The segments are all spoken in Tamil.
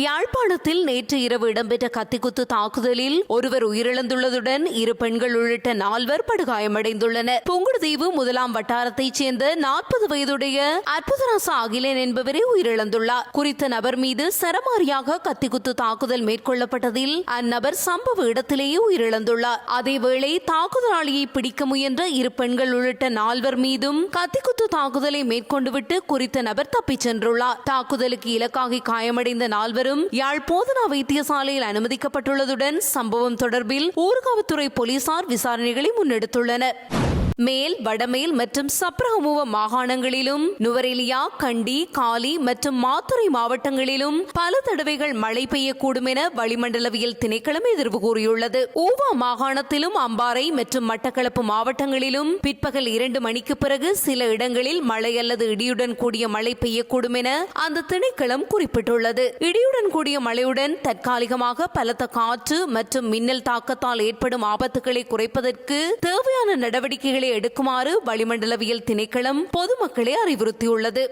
யாழ்ப்பாணத்தில் நேற்று இரவு இடம்பெற்ற கத்திக்குத்து தாக்குதலில் ஒருவர் உயிரிழந்துள்ளதுடன் இரு பெண்கள் உள்ளிட்ட நால்வர் படுகாயமடைந்துள்ளனர். புங்குடுதீவு முதலாம் வட்டாரத்தைச் சேர்ந்த நாற்பது வயதுடைய அற்புதராசா அகிலன் என்பவரே உயிரிழந்துள்ளார். குறித்த நபர் மீது சரமாரியாக கத்திக்குத்து தாக்குதல் மேற்கொள்ளப்பட்டதில் அந்நபர் சம்பவ இடத்திலேயே உயிரிழந்துள்ளார். அதேவேளை தாக்குதலாளியை பிடிக்க முயன்ற இரு பெண்கள் உள்ளிட்ட நால்வர் மீதும் கத்திக்குத்து தாக்குதலை மேற்கொண்டுவிட்டு குறித்த நபர் தப்பிச் சென்றுள்ளார். தாக்குதலுக்கு இலக்காகி காயமடைந்த நால்வரும் யாழ் போதனா வைத்தியசாலையில் அனுமதிக்கப்பட்டுள்ளதுடன் சம்பவம் தொடர்பில் ஊர்காவத்துறை போலீசார் விசாரணைகளை முன்னெடுத்துள்ளனர். மேல் வடமேல் மற்றும் சப்ரகமுவ மாகாணங்களிலும் நுவரெலியா கண்டி காலி மற்றும் மாத்துறை மாவட்டங்களிலும் பல தடவைகள் மழை பெய்யக்கூடும் என வளிமண்டலவியல் திணைக்களம் எதிர்வு கூறியுள்ளது. ஊவா மாகாணத்திலும் அம்பாறை மற்றும் மட்டக்களப்பு மாவட்டங்களிலும் பிற்பகல் இரண்டு மணிக்கு பிறகு சில இடங்களில் மழை அல்லது இடியுடன் கூடிய மழை பெய்யக்கூடும் என அந்த திணைக்களம் குறிப்பிட்டுள்ளது. இடியுடன் கூடிய மழையுடன் தற்காலிகமாக பலத்த காற்று மற்றும் மின்னல் தாக்கத்தால் ஏற்படும் ஆபத்துகளை குறைப்பதற்கு தேவையான நடவடிக்கைகளை எடுக்குமாறு வளிமண்டலவியல் திணைக்களம் பொதுமக்களை அறிவுறுத்தியுள்ளது.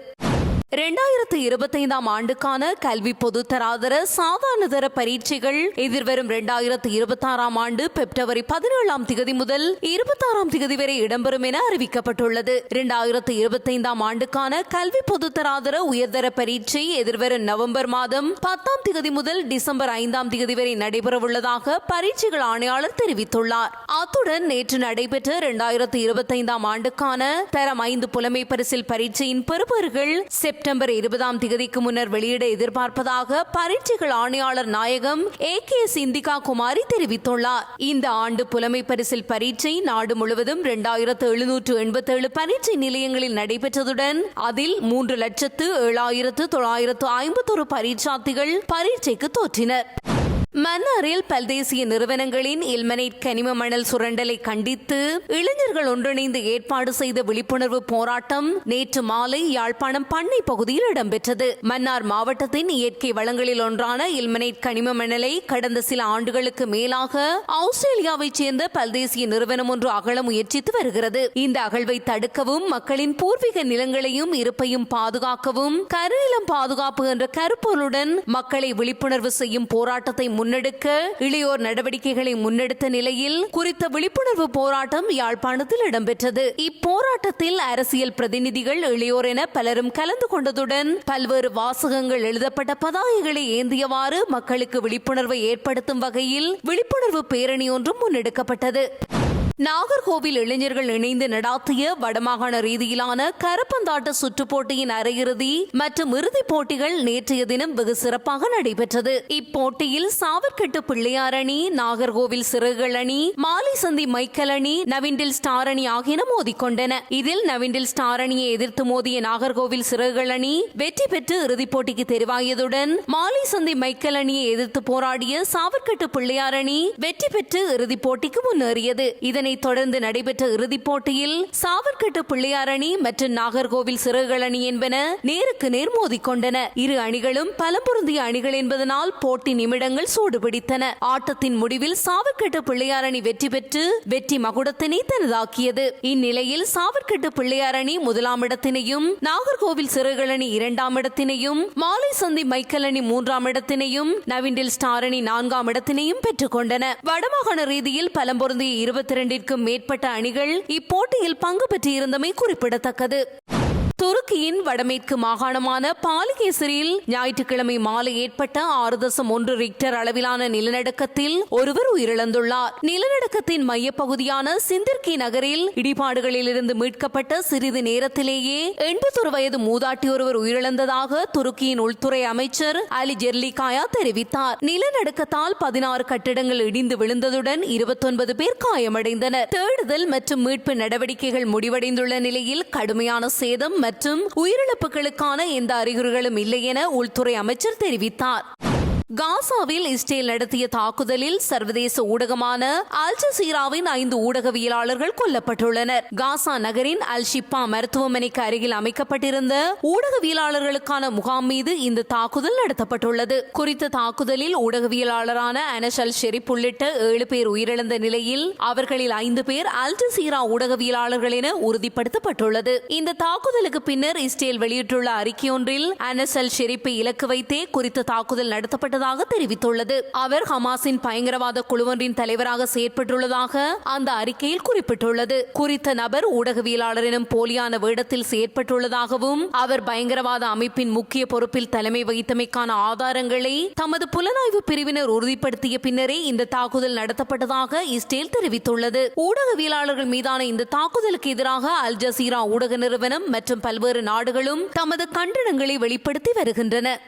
இரண்டாயிரத்து இருபத்தைந்தாம் ஆண்டுக்கான கல்வி பொதுத்தராதர சாதாரணதர பரீட்சைகள் எதிர்வரும் இரண்டாயிரத்து இருபத்தாறாம் ஆண்டு பிப்ரவரி பதினேழாம் திகதி முதல் இருபத்தாறாம் திகதி வரை இடம்பெறும் என அறிவிக்கப்பட்டுள்ளது. இரண்டாயிரத்து இருபத்தைந்தாம் ஆண்டுக்கான கல்வி பொதுத்தராதர உயர்தர பரீட்சை எதிர்வரும் நவம்பர் மாதம் பத்தாம் திகதி முதல் டிசம்பர் ஐந்தாம் திகதி வரை நடைபெறவுள்ளதாக பரீட்சைகள் ஆணையாளர் தெரிவித்துள்ளார். அத்துடன் நேற்று நடைபெற்ற இரண்டாயிரத்து இருபத்தைந்தாம் ஆண்டுக்கான தரம் ஐந்து புலமை பரிசில் பரீட்சையின் பெறுபவர்கள் செப்டம்பர் இருபதாம் தேதிக்கு முன்னர் வெளியிட எதிர்பார்ப்பதாக பரீட்சைகள் ஆணையாளர் நாயகம் A K S Indika Kumari தெரிவித்துள்ளார். இந்த ஆண்டு புலமை பரிசில் பரீட்சை நாடு முழுவதும் இரண்டாயிரத்து எழுநூற்று எண்பத்தேழு பரீட்சை நிலையங்களில் நடைபெற்றதுடன் அதில் மூன்று லட்சத்து ஏழாயிரத்து தொள்ளாயிரத்து ஐம்பத்தொரு பரீட்சார்த்திகள் பரீட்சைக்கு தோற்றினர். மன்னாரில் பல்தேசிய நிறுவனங்களின் இல்மனைட் கனிம மணல் சுரண்டலை கண்டித்து இளைஞர்கள் ஒன்றிணைந்து ஏற்பாடு செய்த விழிப்புணர்வு போராட்டம் நேற்று மாலை யாழ்ப்பாணம் பண்ணை பகுதியில் இடம்பெற்றது. மன்னார் மாவட்டத்தின் இயற்கை வளங்களில் ஒன்றான இல்மனைட் கனிம மணலை கடந்த சில ஆண்டுகளுக்கு மேலாக ஆஸ்திரேலியாவைச் சேர்ந்த பல்தேசிய நிறுவனம் ஒன்று அகல முயற்சித்து வருகிறது. இந்த அகழ்வை தடுக்கவும் மக்களின் பூர்வீக நிலங்களையும் இருப்பையும் பாதுகாக்கவும் கருநிலம் பாதுகாப்பு என்ற கருப்பொருளுடன் மக்களை விழிப்புணர்வு செய்யும் போராட்டத்தை முன்னெடுக்க இளையோர் நடவடிக்கைகளை முன்னெடுத்த நிலையில் குறித்த விழிப்புணர்வு போராட்டம் யாழ்ப்பாணத்தில் இடம்பெற்றது. இப்போராட்டத்தில் அரசியல் பிரதிநிதிகள் இளையோர் என பலரும் கலந்து கொண்டதுடன் பல்வேறு வாசகங்கள் எழுதப்பட்ட பதாகைகளை ஏந்தியவாறு மக்களுக்கு விழிப்புணர்வை ஏற்படுத்தும் வகையில் விழிப்புணர்வு பேரணி ஒன்றும் முன்னெடுக்கப்பட்டது. நாகர்கோவில் இளைஞர்கள் இணைந்து நடாத்திய வடமாகாண ரீதியிலான கருப்பந்தாட்ட சுற்றுப்போட்டியின் அரையிறுதி மற்றும் இறுதிப் போட்டிகள் நேற்றைய தினம் வெகு சிறப்பாக நடைபெற்றது. இப்போட்டியில் சாவர்கட்டு பிள்ளையார் அணி நாகர்கோவில் சிறுகள் அணி மாலை சந்தி மைக்கல் அணி நவிண்டில் ஸ்டார் அணி ஆகியன மோதிக்கொண்டன. இதில் நவிண்டில் ஸ்டார் அணியை எதிர்த்து மோதிய நாகர்கோவில் சிறுகள் அணி வெற்றி பெற்று இறுதிப் போட்டிக்கு தெரிவாகியதுடன் மாலை சந்தி மைக்கல் அணியை எதிர்த்து போராடிய சாவர்கட்டு பிள்ளையார் அணி வெற்றி பெற்று இறுதிப் போட்டிக்கு முன்னேறியது. இதனைத் தொடர்ந்து நடைபெற்ற இறுதிப் போட்டியில் சாவர்கட்டு பிள்ளையார் அணி மற்றும் நாகர்கோவில் சிறுகள் அணி என்பன நேருக்கு நேர் மோதிக்கொண்டன இரு அணிகளும் பலம்பொருந்திய அணிகள் என்பதனால் போட்டி நிமிடங்கள் சூடுபிடித்தன. ஆட்டத்தின் முடிவில் சாவர்கட்டு பிள்ளையார் அணி வெற்றி பெற்று வெற்றி மகுடத்தினை தனதாக்கியது. இந்நிலையில் சாவர்கட்டு பிள்ளையார் அணி முதலாம் இடத்தினையும் நாகர்கோவில் சிறுகள் அணி இரண்டாம் இடத்தினையும் மாலை சந்தி மைக்கல் அணி மூன்றாம் இடத்தினையும் நவிண்டில் ஸ்டார் அணி நான்காம் இடத்தினையும் பெற்றுக் கொண்டன. வடமாகாண ரீதியில் பலம் பொருந்திய இருபத்தி இரண்டிற்கும் மேற்பட்ட அணிகள் இப்போட்டியில் பங்கு பெற்றிருந்தமை குறிப்பிடத்தக்கது. துருக்கியின் வடமேற்கு மாகாணமான பாலிகேசரியில் ஞாயிற்றுக்கிழமை மாலை ஏற்பட்ட ஆறு தசம் ஒன்று ரிக்டர் அளவிலான நிலநடுக்கத்தில் ஒருவர் உயிரிழந்துள்ளார். நிலநடுக்கத்தின் மையப்பகுதியான சிந்திர்கி நகரில் இடிபாடுகளில் இருந்து மீட்கப்பட்ட சிறிது நேரத்திலேயே எண்பத்தொரு வயது மூதாட்டி ஒருவர் உயிரிழந்ததாக துருக்கியின் உள்துறை அமைச்சர் அலி ஜெர்லிகாயா தெரிவித்தார். நிலநடுக்கத்தால் பதினாறு கட்டிடங்கள் இடிந்து விழுந்ததுடன் இருபத்தொன்பது பேர் காயமடைந்தனர். தேடுதல் மற்றும் மீட்பு நடவடிக்கைகள் முடிவடைந்துள்ள நிலையில் கடுமையான சேதம் மற்றும் உயிரிழப்புகளுக்கான எந்த அறிகுறிகளும் இல்லை என உள்துறை அமைச்சர் தெரிவித்தார். காசாவில் இஸ்ரேல் நடத்திய தாக்குதலில் சர்வதேச ஊடகமான அல் ஜசீராவின் ஐந்து ஊடகவியலாளர்கள் கொல்லப்பட்டுள்ளனர். காசா நகரின் அல் ஷிப்பா மருத்துவமனைக்கு அருகில் அமைக்கப்பட்டிருந்த ஊடகவியலாளர்களுக்கான முகாம் மீது இந்த தாக்குதல் நடத்தப்பட்டுள்ளது. குறித்த தாக்குதலில் ஊடகவியலாளரான அனஸ் அல் ஷெரீப் உள்ளிட்ட ஏழு பேர் உயிரிழந்த நிலையில் அவர்களில் ஐந்து பேர் அல் ஜசீரா ஊடகவியலாளர்கள் என உறுதிப்படுத்தப்பட்டுள்ளது. இந்த தாக்குதலுக்கு பின்னர் இஸ்ரேல் வெளியிட்டுள்ள அறிக்கையொன்றில் அனஸ் அல் ஷெரீப்பை இலக்கு வைத்தே குறித்த தாக்குதல் நடத்தப்பட்டது நடத்தப்பட்டதாக தெரிவித்துள்ளது. அவர் ஹமாஸின் பயங்கரவாத குழுவொன்றின் தலைவராக செயற்பட்டுள்ளதாக அந்த அறிக்கையில் குறிப்பிட்டுள்ளது. குறித்த நபர் ஊடகவியலாளர் எனும் போலியான வேடத்தில் செயற்பட்டுள்ளதாகவும் அவர் பயங்கரவாத அமைப்பின் முக்கிய பொறுப்பில் தலைமை வகித்தமைக்கான ஆதாரங்களை தமது புலனாய்வு பிரிவினர் உறுதிப்படுத்திய பின்னரே இந்த தாக்குதல் நடத்தப்பட்டதாக இஸ்ரேல் தெரிவித்துள்ளது. ஊடகவியலாளர்கள் மீதான இந்த தாக்குதலுக்கு எதிராக அல் ஜசீரா ஊடக நிறுவனம் மற்றும் பல்வேறு நாடுகளும் தமது கண்டனங்களை வெளிப்படுத்தி வருகின்றன.